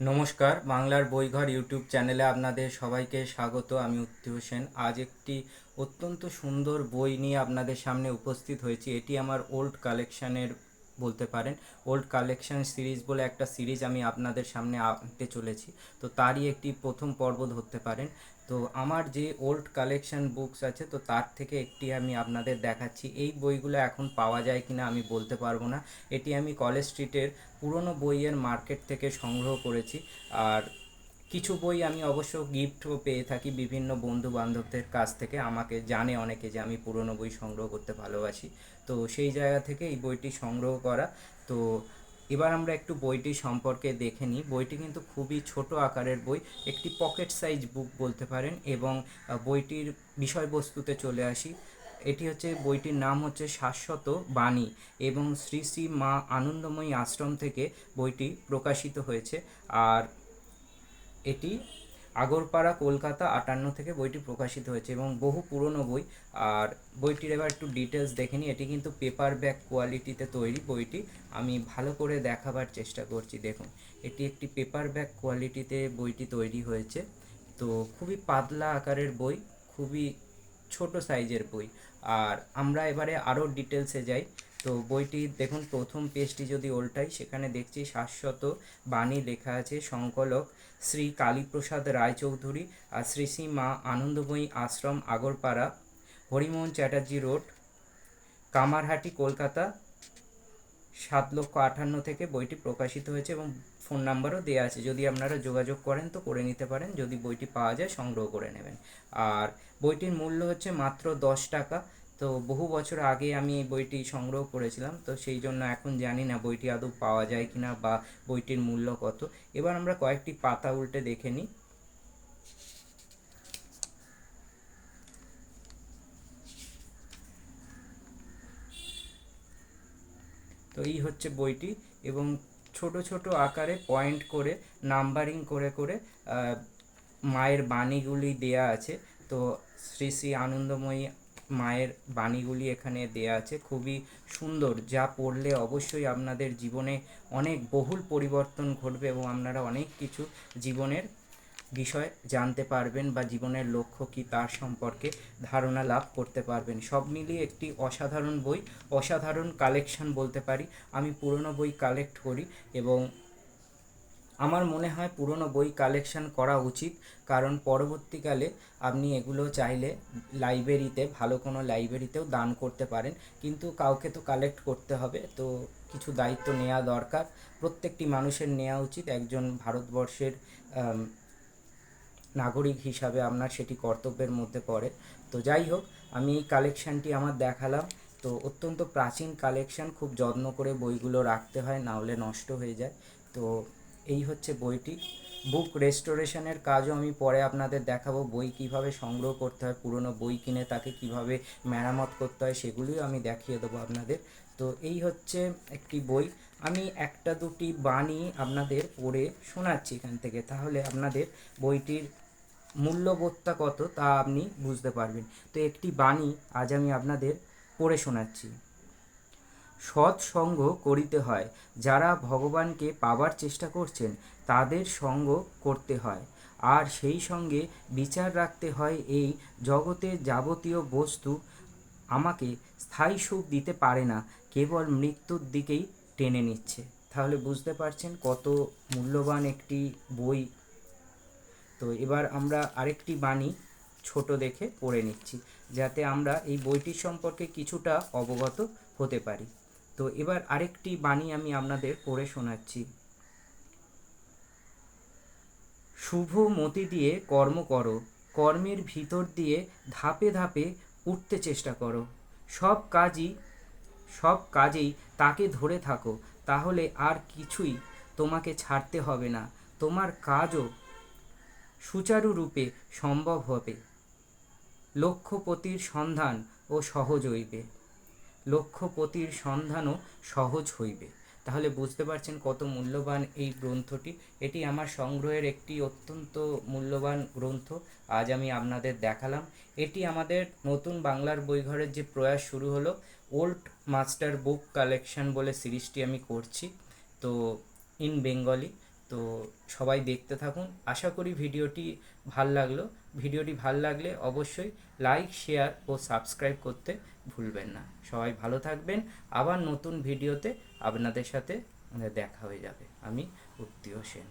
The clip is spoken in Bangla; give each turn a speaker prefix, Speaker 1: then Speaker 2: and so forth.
Speaker 1: নমস্কার, বাংলার বইঘর ইউটিউব চ্যানেলে আপনাদের সবাইকে স্বাগত। আমি উত্তি হোসেন আজ একটি অত্যন্ত সুন্দর বই নিয়ে আপনাদের সামনে উপস্থিত হয়েছি। এটি আমার ওল্ড কালেকশনের বলতে পারেন। ওল্ড কালেকশন সিরিজ বলে একটা সিরিজ আমি আপনাদের সামনে আনতে চলেছি। তো তারই একটি প্রথম পর্ব ধরতে পারেন। তো আমার যে ওল্ড কালেকশন বুকস আছে, তো তার থেকে একটি আমি আপনাদের দেখাচ্ছি। এই বইগুলো এখন পাওয়া যায় কিনা আমি বলতে পারব না। এটি আমি কলেজ স্ট্রিটের পুরনো বইয়ের মার্কেট থেকে সংগ্রহ করেছি। আর কিছু বই আমি অবশ্য গিফটও পেয়ে থাকি বিভিন্ন বন্ধু বান্ধবদের কাছ থেকে। আমাকে জানে অনেকে যে আমি পুরনো বই সংগ্রহ করতে ভালোবাসি। তো সেই জায়গা থেকে এই বইটি সংগ্রহ করা। তো এবার আমরা একটু বইটি সম্পর্কে দেখে নিই। বইটি কিন্তু খুবই ছোট আকারের বই, একটি পকেট সাইজ বুক বলতে পারেন এবং বইটির বিষয়বস্তুতে চলে আসি। এটি হচ্ছে, বইটির নাম হচ্ছে শাশ্বত বাণী এবং শ্রী শ্রী মা আনন্দময়ী আশ্রম থেকে বইটি প্রকাশিত হয়েছে। আর এটি আগরপাড়া, কলকাতা আটান্ন থেকে বইটি প্রকাশিত হয়েছে এবং বহু পুরনো বই। আর বইটির এবার একটু ডিটেলস দেখে নিই। এটি কিন্তু পেপার ব্যাক কোয়ালিটিতে তৈরি বইটি। আমি ভালো করে দেখাবার চেষ্টা করছি, দেখুন। এটি একটি পেপার ব্যাক কোয়ালিটিতে বইটি তৈরি হয়েছে। তো খুবই পাতলা আকারের বই, খুবই ছোট সাইজের বই। আর আমরা এবারে আরও ডিটেলসে যাই। তো বইটি, দেখুন, প্রথম পেজটি যদি ওল্টাই, সেখানে দেখছি শাশ্বত বাণী লেখা আছে, সংকলক শ্রী কালীপ্রসাদ রায়চৌধুরী আর শ্রী শ্রী মা আনন্দময়ী আশ্রম আগরপাড়া, হরিমোহন চ্যাটার্জি রোড, কামারহাটি, কলকাতা, সাত লক্ষ আটান্ন থেকে বইটি প্রকাশিত হয়েছে এবং ফোন নাম্বারও দেওয়া আছে। যদি আপনারা যোগাযোগ করেন তো করে নিতে পারেন, যদি বইটি পাওয়া যায় সংগ্রহ করে নেবেন। আর বইটির মূল্য হচ্ছে মাত্র দশ টাকা। তো বহু বছর আগে আমি এই বইটি সংগ্রহ করেছিলাম, তো সেই জন্য এখন জানি না বইটি আদৌ পাওয়া যায় কিনা বা বইটির মূল্য কত। এবার আমরা কয়েকটি পাতা উল্টে দেখে নিই। তো এই হচ্ছে বইটি এবং ছোট ছোট আকারে পয়েন্ট করে, নাম্বারিং করে করে মায়ের বাণীগুলি দেয়া আছে। তো শ্রী শ্রী আনন্দময়ী মায়ের বাণীগুলি এখানে দেয়া আছে। খুবই সুন্দর, যা পড়লে অবশ্যই আপনাদের জীবনে অনেক বহুল পরিবর্তন ঘটবে এবং আপনারা অনেক কিছু জীবনের বিষয় জানতে পারবেন বা জীবনের লক্ষ্য কী তার সম্পর্কে ধারণা লাভ করতে পারবেন। সব মিলিয়ে একটি অসাধারণ বই, অসাধারণ কালেকশন বলতে পারি। আমি পুরনো বই কালেক্ট করি এবং আমার মনে হয় পুরনো বই কালেকশন করা উচিত, কারণ পরবর্তীকালে আপনি এগুলো চাইলে লাইব্রেরিতে ভালো কোনো লাইব্রেরিতেও দান করতে পারেন। কিন্তু কাউকে তো কালেক্ট করতে হবে, তো কিছু দায়িত্ব নেওয়া দরকার। প্রত্যেকটি মানুষের নেওয়া উচিত, একজন ভারতবর্ষের নাগরিক হিসাবে আপনার সেটি কর্তব্যের মধ্যে পড়ে। তো যাই হোক, আমি এই কালেকশানটি আমার দেখালাম। তো অত্যন্ত প্রাচীন কালেকশন খুব যত্ন করে বইগুলো রাখতে হয় না হলে নষ্ট হয়ে যায়। তো এই হচ্ছে বইটি। বুক রেস্টোরেশনের কাজও আমি পরে আপনাদের দেখাবো। বই কীভাবে সংগ্রহ করতে হয়, পুরনো বই কিনে তাকে কীভাবে মেরামত করতে হয়, সেগুলিও আমি দেখিয়ে দেবো আপনাদের। তো এই হচ্ছে একটি বই। আমি একটা দুটি বাণী আপনাদের পড়ে শোনাচ্ছি এখান থেকে। তাহলে আপনাদের বইটির মূল্যবোধটা কত তা আপনি বুঝতে পারবেন। তো একটি বাণী আজ আমি আপনাদের পড়ে শোনাচ্ছি। সৎ সঙ্গ করিতে হয়। যারা ভগবানকে পাবার চেষ্টা করছেন, তাদের সঙ্গ করতে হয়। আর সেই সঙ্গে বিচার রাখতে হয় এই জগতের যাবতীয় বস্তু। আমাকে স্থায়ী সুখ দিতে পারে না, কেবল মৃত্যুর দিকেই টেনে নিচ্ছে। তাহলে বুঝতে পারছেন কত মূল্যবান একটি বই। তো এবার আমরা আরেকটি বাণী ছোট দেখে পড়ে নিচ্ছি, যাতে আমরা এই বইটির সম্পর্কে কিছুটা অবগত হতে পারি। তো এবার আরেকটি বাণী আমি আপনাদের পড়ে শোনাচ্ছি। শুভ মতি দিয়ে কর্ম করো, কর্মের ভিতর দিয়ে ধাপে ধাপে উঠতে চেষ্টা করো। সব কাজই, সব কাজেই তাকে ধরে থাকো, তাহলে আর কিছুই তোমাকে ছাড়তে হবে না। তোমার কাজও সুচারুরূপে সম্ভব হবে। লক্ষ্যপতির সন্ধান ও সহজ হইবে। লক্ষ্যপতির সন্ধানও সহজ হইবে। তাহলে বুঝতে পারছেন কত মূল্যবান এই গ্রন্থটি। এটি আমার সংগ্রহের একটি অত্যন্ত মূল্যবান গ্রন্থ। আজ আমি আপনাদের দেখালাম। এটি আমাদের নতুন বাংলার বইঘরের যে প্রয়াস শুরু হলো, ওল্ড মাস্টার বুক কালেকশন বলে সিরিজটি আমি করছি। তো, ইন বেঙ্গলি। তো সবাই দেখতে থাকুন। আশা করি ভিডিওটি ভালো লাগল। ভিডিওটি ভালো লাগলে অবশ্যই লাইক, শেয়ার ও সাবস্ক্রাইব করতে ভুলবেন না। সবাই ভালো থাকবেন। আবার নতুন ভিডিওতে আপনাদের সাথে দেখা হয়ে যাবে। আমি উত্তীয় সেন।